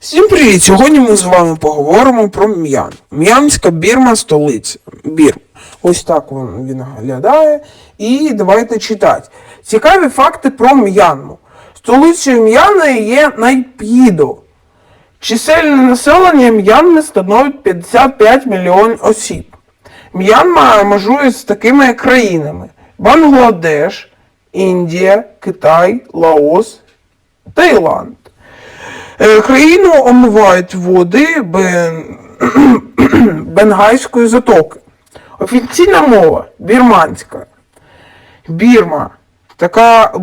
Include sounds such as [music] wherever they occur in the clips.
Всім привіт! Сьогодні ми з вами поговоримо про М'ян. М'янська Бірма столиця. Бірм. Ось так він, він виглядає. І давайте читати. Цікаві факти про М'янму. Столицею М'яни є Найп'їдо. Чисельне населення М'янми становить 55 мільйонів осіб. М'янма межує з такими країнами: Бангладеш, Індія, Китай, Лаос, Таїланд. Е, Країну омивають води Бен... [clears throat] Бенгальської затоки. Офіційна мова бірманська. Бірма. Така е,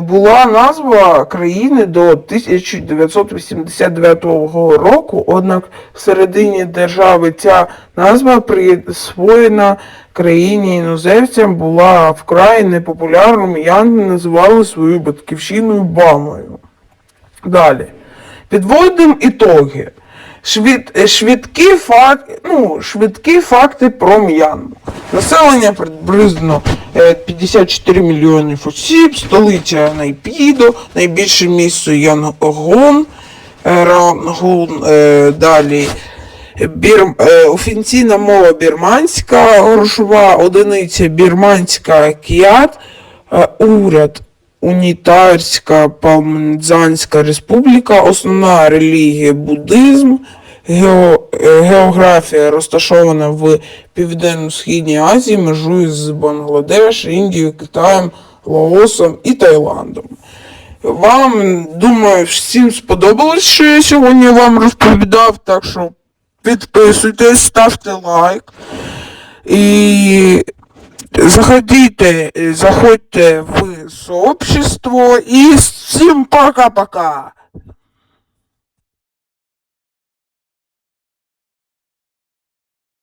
була назва країни до 1989 року, однак в середині держави ця назва присвоєна країні іноземцям була вкрай непопулярною, янги називали свою батьківщиною Бамою. Далі. Підводимо ітоги. Швид, е, швидкі, фак, ну, швидкі факти про М'янму. Населення приблизно е, 54 мільйонів осіб, столиця Найпідо, найбільше місто Янгон, е, Рангун, е, далі Бір, е, офіційна мова бірманська, грошова одиниця бірманська кіат, е, уряд Унітарська Палмнзанська республіка, основна релігія буддизм, гео, географія розташована в Південно-Східній Азії, межує з Бангладеш, Індією, Китаєм, Лаосом і Таїландом. Вам, думаю, всім сподобалось, що я сьогодні вам розповідав, так що підписуйтесь, ставте лайк. І заходите, заходьте в сообщество і всім пока-пока.